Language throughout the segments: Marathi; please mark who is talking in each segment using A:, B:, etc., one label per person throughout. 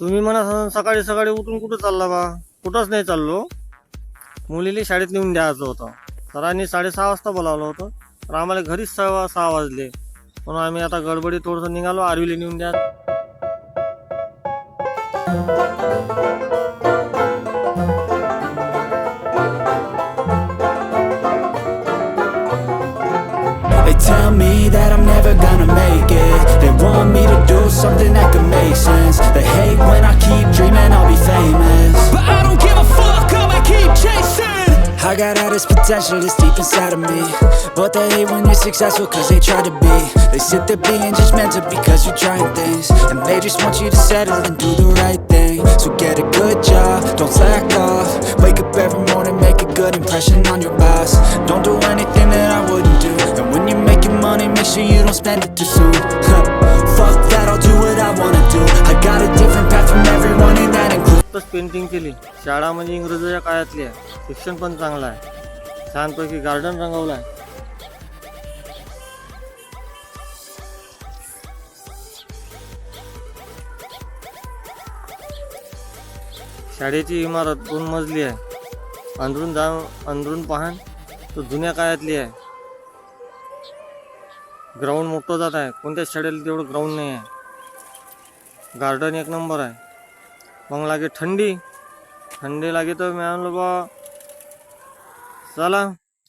A: तुम्ही म्हणा सकाळी सकाळी उठून कुठं चालला बा? कुठंच नाही चाललो. मुलीला शाळेत नेऊन द्यायचं होतं. सरांनी साडेसहा वाजता बोलावलं होतं. तर आम्हाला घरीच सहा सहा वाजले. म्हणून आम्ही आता गडबडी थोडंसं निघालो आरवीला नेऊन द्या.
B: They tell me that I'm never gonna make it. They want me to do something that I got all this potential that's deep inside of me But they hate when you're successful cause they try to be They sit there being judgmental because you're trying things And they just want you to settle and do the right thing So get a good job, don't slack off Wake up every morning, make a good impression on your boss Don't do anything that I wouldn't do And when you're making money, make sure you don't spend it too soon Fuck that, I'll do what I wanna do I got a different path from everyone and that includes
A: नुकतंच पेंटिंग केली शाळा म्हणजे इंग्रजाच्या काळातली आहे शिक्षण पण चांगलं आहे. छानपैकी गार्डन रंगवलं आहे. शाळेची इमारत दोन मजली आहे. अंदरून जा अंदरून पाहान तर जुन्या काळातली आहे. ग्राउंड मोठं जात आहे. कोणत्याच शाळेला तेवढं ग्राउंड नाही आहे. गार्डन एक नंबर आहे. मग लागे थंडी थंडी लागे तर मी म्हणलो बा चला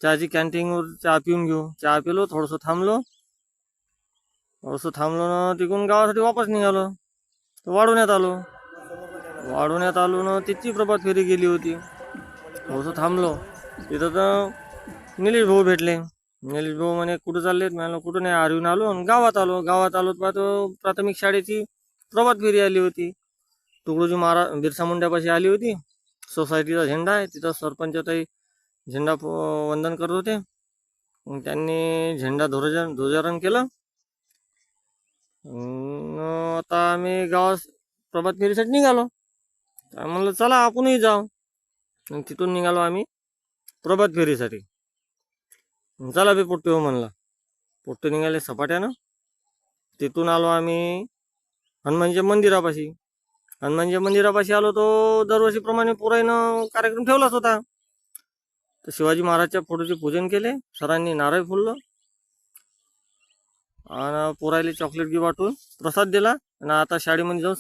A: चहाची कॅन्टीनवर चहा पिऊन घेऊ. चहा पिलो थोडंसं थांबलो. थोडंसं थांबलो ना तिकडून गावासाठी वापस निघालो. तर वाढवण्यात आलो. वाढवण्यात आलो ना तिची प्रभात फेरी गेली होती. थोडंसं थांबलो. तिथं तर निलेश भाऊ भेटले. निलेश भाऊ म्हणे कुठं चाललेत? मी म्हणलं कुठं नाही आरवीन आलो आणि गावात आलो. गावात आलो पाहतो प्राथमिक शाळेची प्रभात फेरी आली होती. तुकडोजी महाराज बिरसा मुंड्यापाशी आली होती. सोसायटीचा झेंडा आहे. तिथं सरपंचताई झेंडा प- वंदन करत होते. मग त्यांनी झेंडा ध्वजारोहण ध्वजारोहण केलं. आता आम्ही गावात प्रभात फेरीसाठी निघालो. तर म्हणलं चला आपणही जाऊ. तिथून निघालो आम्ही प्रभात फेरीसाठी. चला बे पोट्टे हो म्हणलं. पोट्टे निघाले सपाट्यानं. तिथून आलो आम्ही हनुमानच्या मंदिरापाशी. हनुमानच्या मंदिरापाशी आलो तो दरवर्षीप्रमाणे पुराईनं कार्यक्रम ठेवलाच होता. तर शिवाजी महाराजच्या फोटोचे पूजन केले सरांनी नारळ फुललं आणि पोरायले चॉकलेट गी वाटून प्रसाद दिला आणि आता शाळेमध्ये जाऊन